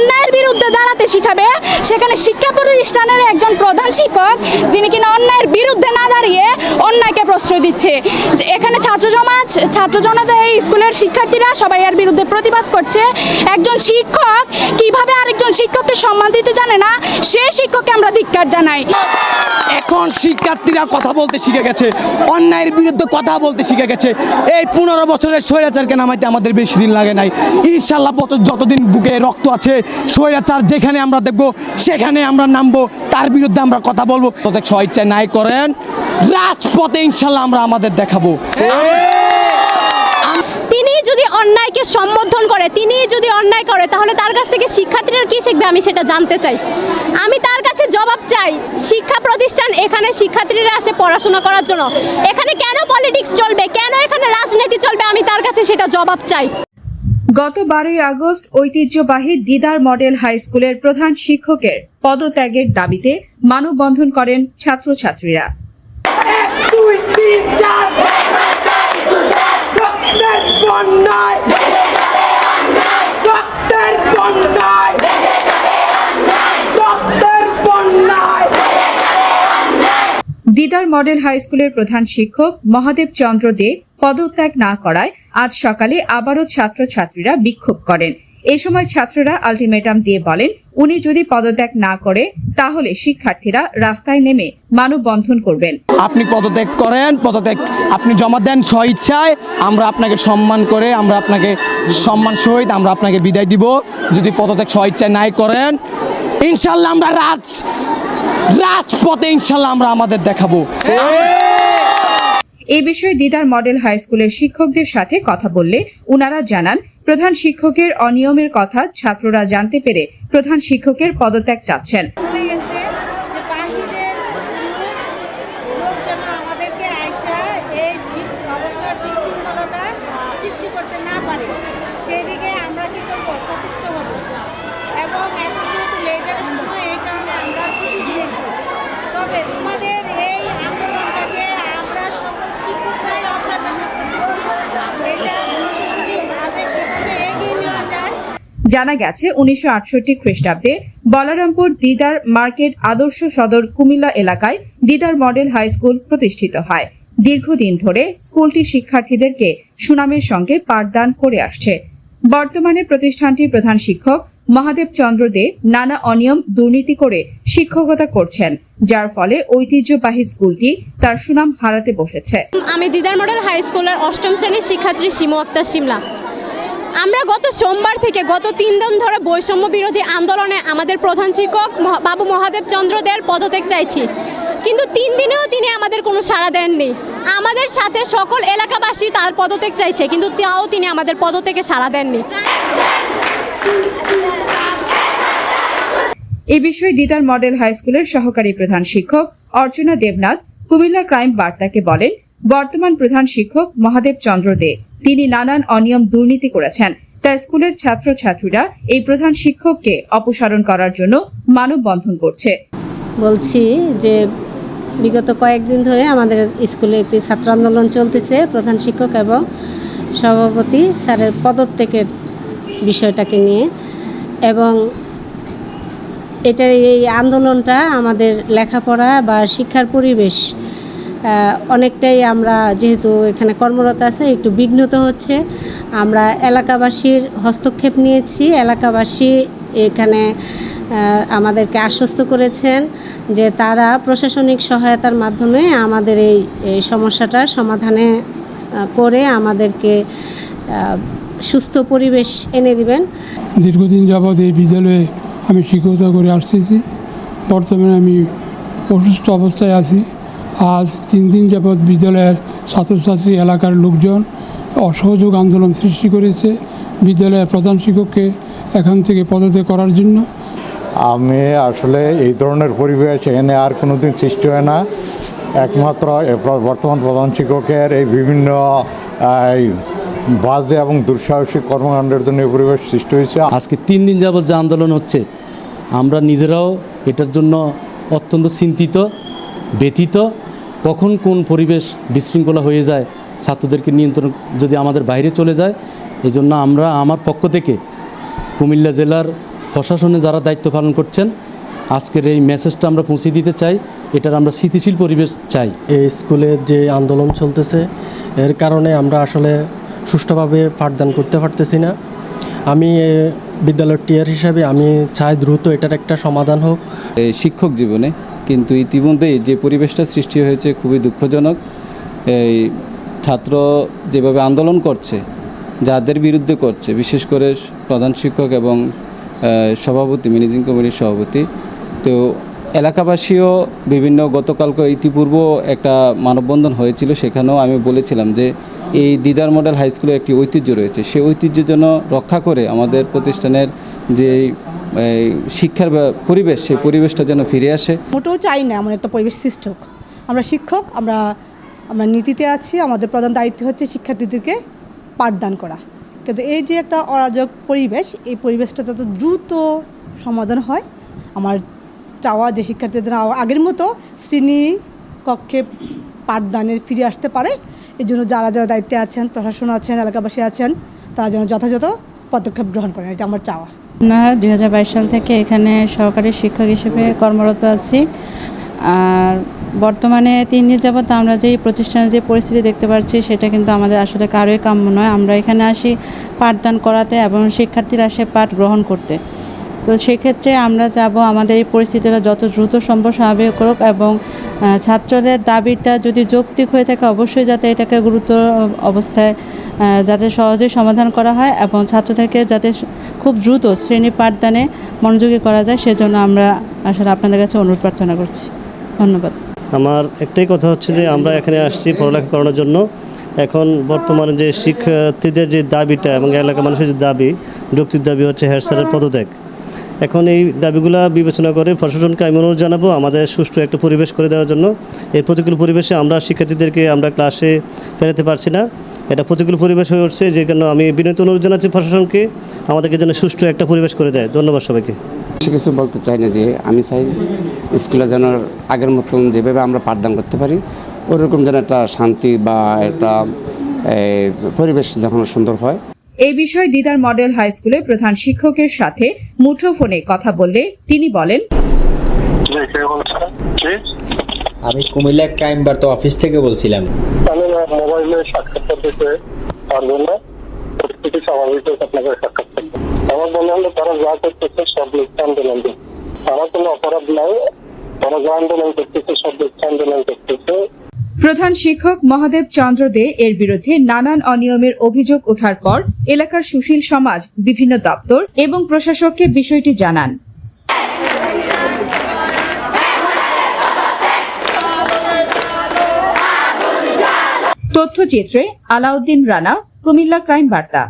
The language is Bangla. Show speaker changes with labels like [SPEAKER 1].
[SPEAKER 1] অন্যায়ের বিরুদ্ধে দাঁড়াতে শিখাবে। সেখানে শিক্ষা প্রতিষ্ঠানের একজন প্রধান শিক্ষক, যিনি কিনা অন্যায়ের বিরুদ্ধে না দাঁড়িয়ে অন্যায়কে প্রশ্রয় দিচ্ছে। এখানে ছাত্র সমাজ ছাত্র জনতা এই স্কুলের শিক্ষার্থীরা সবাই এর বিরুদ্ধে প্রতিবাদ করছে। একজন শিক্ষক কীভাবে আরেকজন সম্মান দিতে জানে না সেই শিক্ষককে আমরা ধিক্কার জানাই।
[SPEAKER 2] এখন শিক্ষার্থীরা কথা বলতে শিখে গেছে অন্যায়ের বিরুদ্ধে কথা বলতে শিখে গেছে। এই পনেরো বছরের স্বৈরাচারকে নামাইতে আমাদের বেশি দিন লাগে নাই। ইনশাল্লাহ বছর যতদিন বুকে রক্ত আছে স্বৈরাচার যেখানে আমরা দেখব সেখানে আমরা নামবো তার বিরুদ্ধে আমরা কথা বলব। প্রত্যেক স্বইচ্ছায় নাই করেন রাজপথে ইনশাল্লাহ আমরা আমাদের দেখাবো।
[SPEAKER 3] যদি অন্যায়কে সম্বোধন করে তিনি যদি অন্যায় করে তাহলে তার কাছ থেকে শিক্ষার্থীরা কী শিখবে আমি সেটা জানতে চাই। আমি তার কাছে জবাব চাই শিক্ষা প্রতিষ্ঠান এখানে শিক্ষার্থীরা আসে পড়াশোনা করার জন্য। এখানে কেন পলিটিক্স চলবে? কেন এখানে রাজনীতি চলবে? আমি তার কাছে সেটা জবাব চাই।
[SPEAKER 4] গত বারোই আগস্ট ঐতিহ্যবাহী দিদার মডেল হাই স্কুলের প্রধান শিক্ষকের পদত্যাগের দাবিতে মানববন্ধন করেন ছাত্রছাত্রীরা। দিদার মডেল হাই স্কুলের প্রধান শিক্ষক মহাদেব চন্দ্র দে পদত্যাগ না করায় আজ সকালে আবারও ছাত্রছাত্রীরা বিক্ষোভ করেন। এ সময় ছাত্ররা আলটিমেটাম দিয়ে বলেন উনি যদি পদত্যাগ না করে তাহলে শিক্ষার্থীরা রাস্তায় নেমে মানববন্ধন করবেন।
[SPEAKER 2] আপনি পদত্যাগ করেন পদত্যাগ আপনি জমা দেন স্বইচ্ছায় আমরা আপনাকে সম্মান করে আমরা আপনাকে সম্মান সহিত আমরা আপনাকে বিদায় দিব। যদি পদত্যাগ স্বইচ্ছায় নাই করেন ইনশাল্লাহ আমরা রাজ রাজপথে ইনশাল্লাহ আমরা আমাদের দেখাবো।
[SPEAKER 4] এই বিষয়ে দিদার মডেল হাই স্কুলের শিক্ষকদের সাথে কথা বললে উনারা জানান প্রধান শিক্ষকের অনিয়মের কথা ছাত্ররা জানতে পেরে প্রধান শিক্ষকের পদত্যাগ চাচ্ছেন
[SPEAKER 5] হয়ে গেছে যে বাহিরের লোক যেন আমাদেরকে আইসা এই বিশ- অবস্থার বিশৃঙ্খলতা সৃষ্টি করতে না পারে সেই দিকে আমরা কি করব সচেষ্ট হব এবং এখন যেহেতু লেজারের সময় এই কারণে আমরা ছুটি দিয়েছি তবে তোমাদের এই আন্দোলনটাকে আমরা সকল শিক্ষকরাই অবজারভেশন করতেছি এটা প্রশাসনিকভাবে কীভাবে এগিয়ে নেওয়া যায়
[SPEAKER 4] জানা গেছে, উনিশশো আটষট্টি খ্রিস্টাব্দে বলরামপুর দিদার মার্কেট আদর্শ সদর কুমিল্লা এলাকায় দিদার মডেল হাই স্কুল প্রতিষ্ঠিত হয়। দীর্ঘদিন ধরে স্কুলটি শিক্ষার্থীদেরকে সুনামের সঙ্গে পাঠদান করে আসছে। বর্তমানে প্রতিষ্ঠানটির প্রধান শিক্ষক মহাদেব চন্দ্র দে নানা অনিয়ম দুর্নীতি করে শিক্ষকতা করছেন, যার ফলে ঐতিহ্যবাহী স্কুলটি তার সুনাম হারাতে বসেছে।
[SPEAKER 3] আমি দিদার মডেল হাই স্কুলের অষ্টম শ্রেণির শিক্ষার্থী সিমু আক্তার সিমলা। আমরা গত সোমবার থেকে গত তিন দিন ধরে বৈষম্য বিরোধী আন্দোলনে আমাদের প্রধান শিক্ষক বাবু মহাদেব চন্দ্র দের পদত্যাগ চাইছি। কিন্তু তিন দিনেও তিনি আমাদের কোনো সাড়া দেননি। আমাদের সাথে সকল এলাকাবাসী তার পদত্যাগ চাইছে, কিন্তু তাও তিনি আমাদের পদত্যাগে সাড়া দেননি।
[SPEAKER 4] এ বিষয়ে দিদার মডেল হাই স্কুলের সহকারী প্রধান শিক্ষক অর্চনা দেবনাথ কুমিল্লা ক্রাইম বার্তাকে বলেন বর্তমান প্রধান শিক্ষক মহাদেব চন্দ্র দে। তিনি নানান অনিয়ম দুর্নীতি করেছেন। তাই স্কুলের ছাত্রছাত্রীরা এই প্রধান শিক্ষককে অপসারণ করার জন্য মানববন্ধন করছে।
[SPEAKER 6] বলছি যে বিগত কয়েকদিন ধরে আমাদের স্কুলে একটি ছাত্র আন্দোলন চলতেছে, প্রধান শিক্ষক এবং সভাপতি স্যারের পদত্যাগের বিষয়টাকে নিয়ে। এবং এটার এই আন্দোলনটা আমাদের লেখাপড়া বা শিক্ষার পরিবেশ অনেকটাই আমরা যেহেতু এখানে কর্মরত আছে, একটু বিঘ্নত হচ্ছে। আমরা এলাকাবাসীর হস্তক্ষেপ নিয়েছি। এলাকাবাসী এখানে আমাদেরকে আশ্বস্ত করেছেন যে তারা প্রশাসনিক সহায়তার মাধ্যমে আমাদের এই সমস্যাটার সমাধানে করে আমাদেরকে সুস্থ পরিবেশ এনে দিবেন।
[SPEAKER 7] দীর্ঘদিন যাবৎ এই বিদ্যালয়ে আমি শিক্ষকতা করে আসতেছি। বর্তমানে আমি অসুস্থ অবস্থায় আছি। আজ তিন দিন যাবৎ বিদ্যালয়ের ছাত্রছাত্রী এলাকার লোকজন অসহযোগ আন্দোলন সৃষ্টি করেছে বিদ্যালয়ের প্রধান শিক্ষককে এখান থেকে পদত্যাগ করার জন্য।
[SPEAKER 8] আমি আসলে এই ধরনের পরিবেশ এখানে আর কোনো দিন সৃষ্টি হয় না। একমাত্র বর্তমান প্রধান শিক্ষকের এই বিভিন্ন বাজে এবং দুঃসাহসিক কর্মকাণ্ডের জন্য এই পরিবেশ সৃষ্টি হয়েছে।
[SPEAKER 9] আজকে তিন দিন যাবৎ যে আন্দোলন হচ্ছে আমরা নিজেরাও এটার জন্য অত্যন্ত চিন্তিত। ব্যথিত কখন কোন পরিবেশ বিশৃঙ্খলা হয়ে যায় ছাত্রদেরকে নিয়ন্ত্রণ যদি আমাদের বাইরে চলে যায় এই জন্য আমরা আমার পক্ষ থেকে কুমিল্লা জেলার প্রশাসনে যারা দায়িত্ব পালন করছেন আজকের এই মেসেজটা আমরা পৌঁছে দিতে চাই। এটার আমরা স্থিতিশীল পরিবেশ চাই।
[SPEAKER 10] এই স্কুলের যে আন্দোলন চলতেছে এর কারণে আমরা আসলে সুষ্ঠুভাবে পাঠদান করতে পারতেছি না। আমি বিদ্যালয়ের টিয়ার হিসাবে আমি চাই দ্রুত এটার একটা সমাধান হোক।
[SPEAKER 11] শিক্ষক জীবনে কিন্তু ইতিমধ্যেই যে পরিবেশটা সৃষ্টি হয়েছে খুবই দুঃখজনক। এই ছাত্র যেভাবে আন্দোলন করছে, যাদের বিরুদ্ধে করছে, বিশেষ করে প্রধান শিক্ষক এবং সভাপতি, ম্যানেজিং কমিটির সভাপতি, তো এলাকাবাসীও বিভিন্ন গতকালকে ইতিপূর্ব একটা মানববন্ধন হয়েছিল, সেখানেও আমি বলেছিলাম যে এই দিদার মডেল হাই স্কুলের একটি ঐতিহ্য রয়েছে। সেই ঐতিহ্যের জন্য রক্ষা করে আমাদের প্রতিষ্ঠানের যে শিক্ষার পরিবেশ, সেই পরিবেশটা যেন ফিরে আসে।
[SPEAKER 12] মোটেও চাই না এমন একটা পরিবেশ সৃষ্টি হোক। আমরা শিক্ষক, আমরা আমরা নীতিতে আছি, আমাদের প্রধান দায়িত্ব হচ্ছে শিক্ষার্থীদেরকে পাঠদান করা। কিন্তু এই যে একটা অরাজক পরিবেশ, এই পরিবেশটা যত দ্রুত সমাধান হয়, আমার চাওয়া যে শিক্ষার্থীদের আগের মতো শ্রেণি কক্ষে পাঠদানে ফিরে আসতে পারে এই জন্য যারা যারা দায়িত্বে আছেন, প্রশাসন আছেন, এলাকাবাসী আছেন, তারা যেন যথাযথ পদক্ষেপ গ্রহণ করেন, এটা আমার চাওয়া।
[SPEAKER 13] না দুই সাল থেকে এখানে সহকারী শিক্ষক হিসেবে কর্মরত আছি। আর বর্তমানে তিন দিন যাবত আমরা যেই প্রতিষ্ঠানে যে পরিস্থিতি দেখতে পাচ্ছি, সেটা কিন্তু আমাদের আসলে কারোই কাম্য নয়। আমরা এখানে আসি পাঠদান করাতে এবং শিক্ষার্থীরা আসে পাঠ গ্রহণ করতে। তো সেক্ষেত্রে আমরা যাব, আমাদের এই পরিস্থিতিটা যত দ্রুত সম্ভব স্বাভাবিক করুক এবং ছাত্রদের দাবিটা যদি যৌক্তিক হয়ে থাকে, অবশ্যই যাতে এটাকে গুরুত্ব অবস্থায় যাতে সহজেই সমাধান করা হয় এবং ছাত্রদেরকে যাতে খুব দ্রুত শ্রেণি পাঠদানে মনোযোগী করা যায়, সেজন্য আমরা আসলে আপনাদের কাছে অনুরোধ প্রার্থনা করছি। ধন্যবাদ।
[SPEAKER 10] আমার একটাই কথা হচ্ছে যে, আমরা এখানে আসছি পড়ালেখা করানোর জন্য। এখন বর্তমানে যে শিক্ষার্থীদের যে দাবিটা এবং এলাকার মানুষের যে দাবি, যৌক্তিক দাবি হচ্ছে হেড স্যারের পদত্যাগ। এখন এই দাবিগুলা বিবেচনা করে প্রশাসনকে আমি অনুরোধ জানাব আমাদের সুষ্ঠু একটা পরিবেশ করে দেওয়ার জন্য। এই প্রতিকূল পরিবেশে আমরা শিক্ষার্থীদেরকে আমরা ক্লাসে ফেরাতে পারছি না। এটা প্রতিকূল পরিবেশ হয়ে উঠছে, যে কারণে আমি বিনীত অনুরোধ জানাচ্ছি প্রশাসনকে, আমাদেরকে যেন সুষ্ঠু একটা পরিবেশ করে দেয়। ধন্যবাদ সবাইকে।
[SPEAKER 14] কিছু বলতে চাই না যে আমি চাই স্কুলে যেন আগের মতন যেভাবে আমরা পাঠদান করতে পারি, ওরকম যেন একটা শান্তি বা একটা পরিবেশ যখন সুন্দর হয়।
[SPEAKER 4] এই বিষয়ে দিদার মডেল হাই স্কুলের প্রধান শিক্ষকের সাথে মুঠোফোনে কথা বললে তিনি বলেন
[SPEAKER 15] আমি কুমিল্লা ক্রাইম বার্তা অফিস থেকে বলছিলাম।
[SPEAKER 8] আমি মোবাইলে সাক্ষাৎকার দিতে পারব না পরিস্থিতি স্বাভাবিক আপনাকে সাক্ষাৎ করতে আমার মনে হলো তারা যা করতেছে সব মিথ্যা আন্দোলন আমার কোনো অপরাধ নাই তারা যা আন্দোলন করতেছে সব মিথ্যা আন্দোলন করতেছে।
[SPEAKER 4] প্রধান শিক্ষক মহাদেব চন্দ্র দে এর বিরুদ্ধে নানান অনিয়মের অভিযোগ ওঠার পর এলাকার সুশীল সমাজ, বিভিন্ন দপ্তর এবং প্রশাসককে বিষয়টি জানান। তথ্যচিত্রে আলাউদ্দিন রানা, কুমিল্লা ক্রাইম বার্তা।